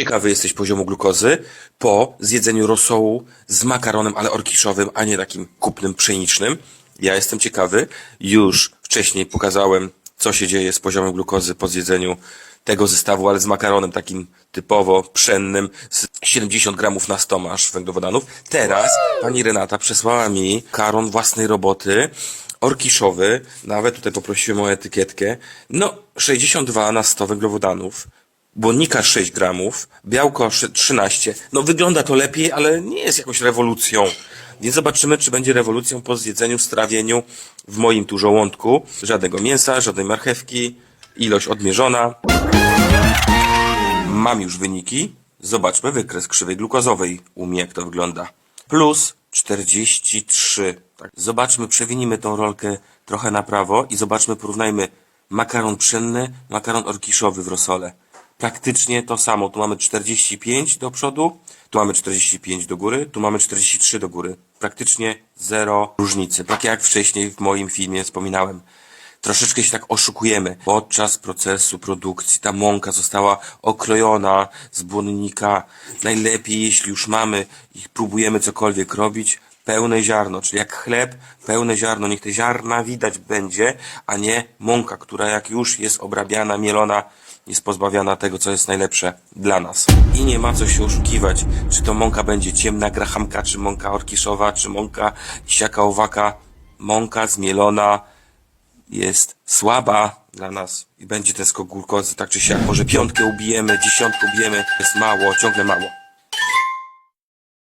ciekawy jesteś poziomu glukozy po zjedzeniu rosołu z makaronem, ale orkiszowym, a nie takim kupnym, pszenicznym. Ja jestem ciekawy. Już wcześniej pokazałem, co się dzieje z poziomem glukozy po zjedzeniu tego zestawu, ale z makaronem takim typowo pszennym, z 70 gramów na 100 masz węglowodanów. Teraz pani Renata przesłała mi karon własnej roboty, orkiszowy, nawet tutaj poprosiłem o etykietkę, no 62 na 100 węglowodanów, błonnika 6 gramów, białko szy- 13, no wygląda to lepiej, ale nie jest jakąś rewolucją. Więc zobaczymy, czy będzie rewolucją po zjedzeniu, strawieniu w moim tu żołądku. Żadnego mięsa, żadnej marchewki, ilość odmierzona. Mam już wyniki. Zobaczmy wykres krzywej glukozowej u mnie, jak to wygląda. Plus 43. Tak. Zobaczmy, przewinimy tą rolkę trochę na prawo i zobaczmy, porównajmy makaron pszenny, makaron orkiszowy w rosole. Praktycznie to samo. Tu mamy 45 do przodu, tu mamy 45 do góry, tu mamy 43 do góry. Praktycznie zero różnicy. Tak jak wcześniej w moim filmie wspominałem troszeczkę się tak oszukujemy. Podczas procesu produkcji ta mąka została okrojona z błonnika. Najlepiej, jeśli już mamy i próbujemy cokolwiek robić, pełne ziarno, czyli jak chleb, pełne ziarno, niech te ziarna widać będzie, a nie mąka, która jak już jest obrabiana, mielona, jest pozbawiana tego, co jest najlepsze dla nas. I nie ma co się oszukiwać, czy to mąka będzie ciemna grahamka, czy mąka orkiszowa, czy mąka siaka owaka. Mąka zmielona, jest słaba dla nas i będzie ten skok tak czy siak. Może piątkę ubijemy, dziesiątkę ubijemy, jest mało, ciągle mało.